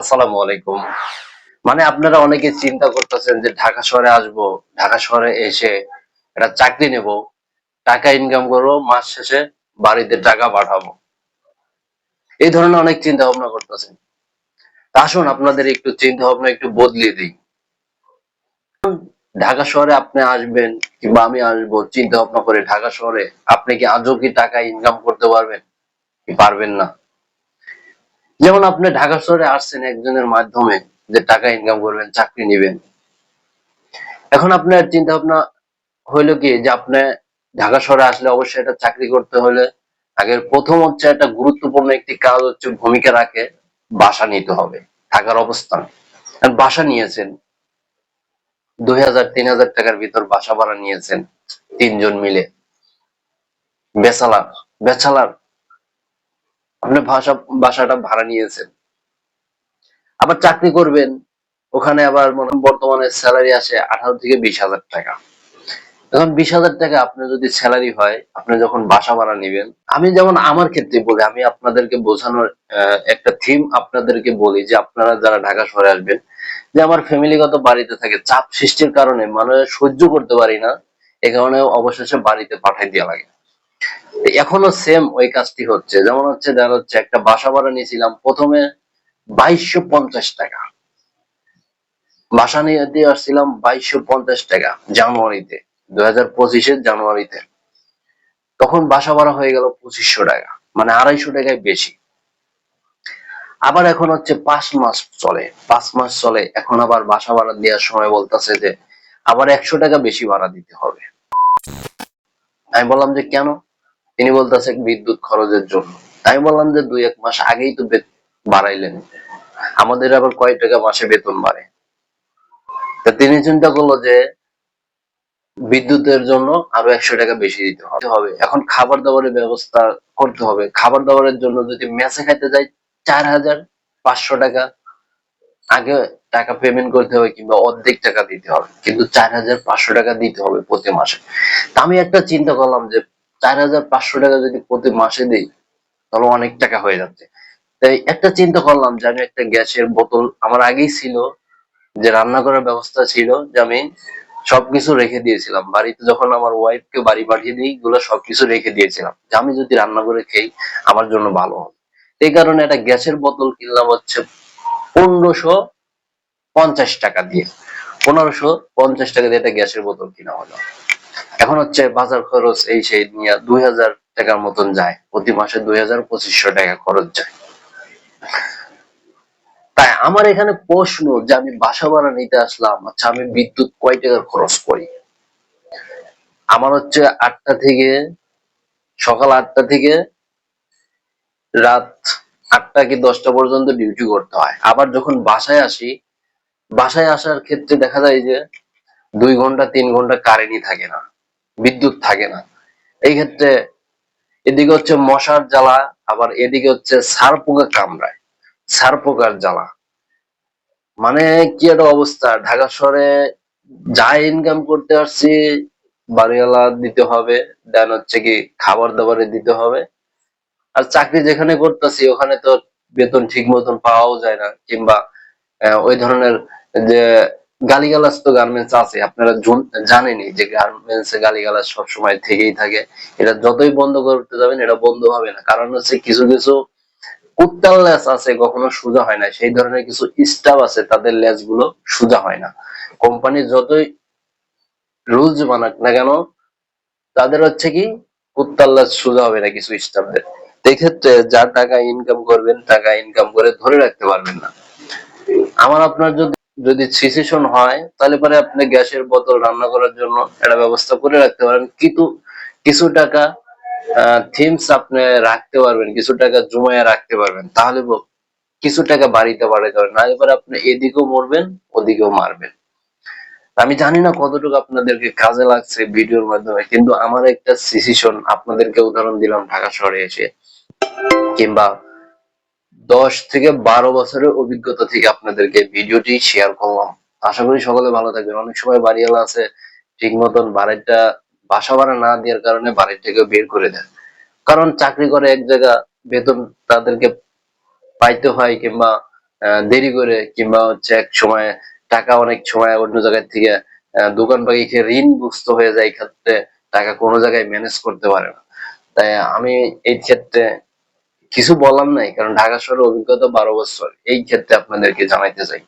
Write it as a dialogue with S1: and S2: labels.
S1: আসসালামু আলাইকুম। মানে আপনারা অনেকে চিন্তা করতেছেন যে ঢাকা শহরে আসব, ঢাকা শহরে এসে একটা চাকরি নেব, টাকা ইনকাম করব, মাস শেষে বাড়িতে টাকা পাঠাবো। এই ধরনের অনেক চিন্তা ভাবনা করতেছেন আসুন, আপনাদের একটু চিন্তা ভাবনা একটু বদলে দিই। ঢাকা শহরে আপনি আসবেন কিংবা আমি আসব চিন্তা ভাবনা করে ঢাকা শহরে আপনি কি আজও কি টাকা ইনকাম করতে পারবেন? কি পারবেন না? যেমন আপনি ঢাকা শহরে আসছেন একজনের মাধ্যমে যে টাকা ইনকাম করবেন, চাকরি নেবেন। এখন আপনার চিন্তা ভাবনা হইল কি যে আপনি ঢাকা শহরে আসলে অবশ্যই একটা চাকরি করতে হলে আগে প্রথম হচ্ছে একটা গুরুত্বপূর্ণ একটি কাজ হচ্ছে ভূমিকা রাখে, বাসা নিতে হবে, থাকার অবস্থান। বাসা নিয়েছেন, দুই হাজার, তিন হাজার টাকার ভিতর বাসা ভাড়া নিয়েছেন তিনজন মিলে। বেচালার বেচালার আপনি ভাষা বাসাটা ভাড়া নিয়েছেন। আবার চাকরি করবেন, ওখানে আবার মনে বর্তমানে স্যালারি আসে আঠারো থেকে বিশ হাজার টাকা। এখন বিশ হাজার টাকা আপনার যদি স্যালারি হয়, আপনি যখন বাসা ভাড়া নেবেন, আমি যেমন আমার ক্ষেত্রে বলি, আমি আপনাদেরকে বোঝানোর একটা থিম আপনাদেরকে বলি যে আপনারা যারা ঢাকা শহরে আসবেন, যে আমার ফ্যামিলিগত বাড়িতে থাকে, চাপ সৃষ্টির কারণে মানে সহ্য করতে পারি না, এ কারণে অবশেষে বাড়িতে পাঠাই দেওয়া লাগে। এখনও সেম ওই কাজটি হচ্ছে। যেমন হচ্ছে দেখা হচ্ছে একটা বাসা ভাড়া নিয়েছিলাম, প্রথমে বাইশশো পঞ্চাশ টাকা। বাসা নিয়ে দিয়ে আসছিলাম বাইশশো পঞ্চাশ টাকা জানুয়ারিতে দুই হাজার পঁচিশের জানুয়ারিতে। তখন বাসা ভাড়া হয়ে গেল পঁচিশশো টাকা মানে আড়াইশো টাকায় বেশি। আবার এখন হচ্ছে পাঁচ মাস চলে, পাঁচ মাস চলে, এখন আবার বাসা ভাড়া দেওয়ার সময় বলতেছে যে আবার একশো টাকা বেশি ভাড়া দিতে হবে। আমি বললাম যে কেন? তিনি বলতেছে বিদ্যুৎ খরচের জন্য। আমি বললাম যে দুই এক মাস আগেই তো বাড়াইলেন। আমাদের আবার কয় টাকা মাসে বেতন বাড়ে? তা তিনি চিন্তা করল যে বিদ্যুতের জন্য আরও একশো টাকা বেশি দিতে হবে। এখন খাবার দাবারের ব্যবস্থা করতে হবে। খাবার দাবারের জন্য যদি মেসে খাইতে যাই চার হাজার পাঁচশো টাকা, আগে টাকা পেমেন্ট করতে হবে কিংবা অর্ধেক টাকা দিতে হবে। কিন্তু চার হাজার পাঁচশো টাকা দিতে হবে প্রতি মাসে। তা আমি একটা চিন্তা করলাম যে চার হাজার পাঁচশো টাকা যদি প্রতি মাসে দিই, তাহলে অনেক টাকা হয়ে যাচ্ছে। তাই একটা চিন্তা করলাম যে আমি একটা গ্যাসের বোতল আমার আগেই ছিল, যে রান্না করার ব্যবস্থা ছিল, যে আমি সবকিছু রেখে দিয়েছিলাম। বাড়িতে যখন আমার ওয়াইফ কে বাড়ি পাঠিয়ে দিই, এগুলো সবকিছু রেখে দিয়েছিলাম। যে আমি যদি রান্না করে খেই, আমার জন্য ভালো হবে। এই কারণে একটা গ্যাসের বোতল কিনলাম হচ্ছে পনেরোশো পঞ্চাশ টাকা দিয়ে। পনেরোশো পঞ্চাশ টাকা দিয়ে একটা গ্যাসের বোতল কিনা হলো এখন হচ্ছে বাজার খরচ এই সেই নিয়ে দুই হাজার টাকার মতন যায়। প্রতি মাসে দুই হাজার পঁচিশশো টাকা খরচ যায়। তাই আমার এখানে প্রশ্ন যে আমি বাসা ভাড়া নিতে আসলাম আচ্ছা আমি বিদ্যুৎ কয় টাকার খরচ করি? আমার হচ্ছে আটটা থেকে সকাল আটটা থেকে রাত আটটা কি দশটা পর্যন্ত ডিউটি করতে হয়। আবার যখন বাসায় আসি, বাসায় আসার ক্ষেত্রে দেখা যায় যে দুই ঘণ্টা, তিন ঘণ্টা কারেন্টই থাকে না, বিদ্যুৎ থাকে না। এই ক্ষেত্রে এদিকে হচ্ছে মশার জ্বালা, আবার এদিকে হচ্ছে সার পোকা কামড়ায়, সার পোকার জ্বালা। মানে কি একটা অবস্থা, ঢাকা শহরে যা ইনকাম করতে আসছি, বাড়িওয়ালা দিতে হবে দেন হচ্ছে কি খাবার দাবারে দিতে হবে। আর চাকরি যেখানে করতেছি, ওখানে তো বেতন ঠিক মতন পাওয়াও যায় না, কিংবা ওই ধরনের যে গালিগালাজ তো গার্মেন্টস আছে, আপনারা জুন- জানেনই যে গার্মেন্টস এ গালিগালাজ সবসময় থেকেই থাকে। এটা যতই বন্ধ করতে যাবেন, এটা বন্ধ হবে না। কারণ হচ্ছে কিছু কিছু উত্তাল লেজ আছে, কখনো সোজা হয় না। সেই ধরনের কিছু স্টাফ আছে, তাদের লেজগুলো সোজা হয় না। কোম্পানি যতই রুলস বানাক না কেন, তাদের হচ্ছে কি উত্তাল লেজ সোজা হবে না কিছু স্টাফদের এক্ষেত্রে যা টাকা ইনকাম করবেন, টাকা ইনকাম করে ধরে রাখতে পারবেন না। আমার আপনার যদি যদি সিচুয়েশন হয়, তাহলে পরে আপনি গ্যাসের বোতল রান্না করার জন্য একটা ব্যবস্থা করে রাখতে পারেন। কিন্তু কিছু টাকা থিমস আপনি রাখতে পারবেন, কিছু টাকা জমায়ে রাখতে পারবেন। তাহলে কিছু টাকা বাড়িতে বাড়াইতে পারবেন না এবার আপনি এদিকেও মরবেন, ওদিকেও মারবেন। আমি জানি না কতটুকু আপনাদেরকে কাজে লাগছে ভিডিওর মাধ্যমে, কিন্তু আমার একটা সিচুয়েশন আপনাদেরকে উদাহরণ দিলাম ঢাকা শহরে এসে। কিংবা দশ থেকে বারো বছরের অভিজ্ঞতা থেকে আপনাদেরকে ভিডিওটি শেয়ার করলাম। আশা করি সকলে ভালো থাকবেন। অনেক সময় বাড়িওয়ালা আছে, ঠিক মতন বাড়িটা বাসা ভাড়া না দেওয়ার কারণে বাড়ি থেকে বের করে দেন কারণ চাকরি করে এক জায়গা, বেতন তাদেরকে পাইতে হয় কিংবা দেরি করে কিংবা হচ্ছে এক সময় টাকা অনেক সময় অন্য জায়গার থেকে দোকান বাকি খেয়ে ঋণগ্রস্ত হয়ে যায় ক্ষেত্রে টাকা কোনো জায়গায় ম্যানেজ করতে পারে না। তাই আমি এই ক্ষেত্রে কিছু বলার নাই কারণ ঢাকা শহরের অভিজ্ঞতা বারো বছর। এই ক্ষেত্রে আপনাদেরকে জানাইতে চাই।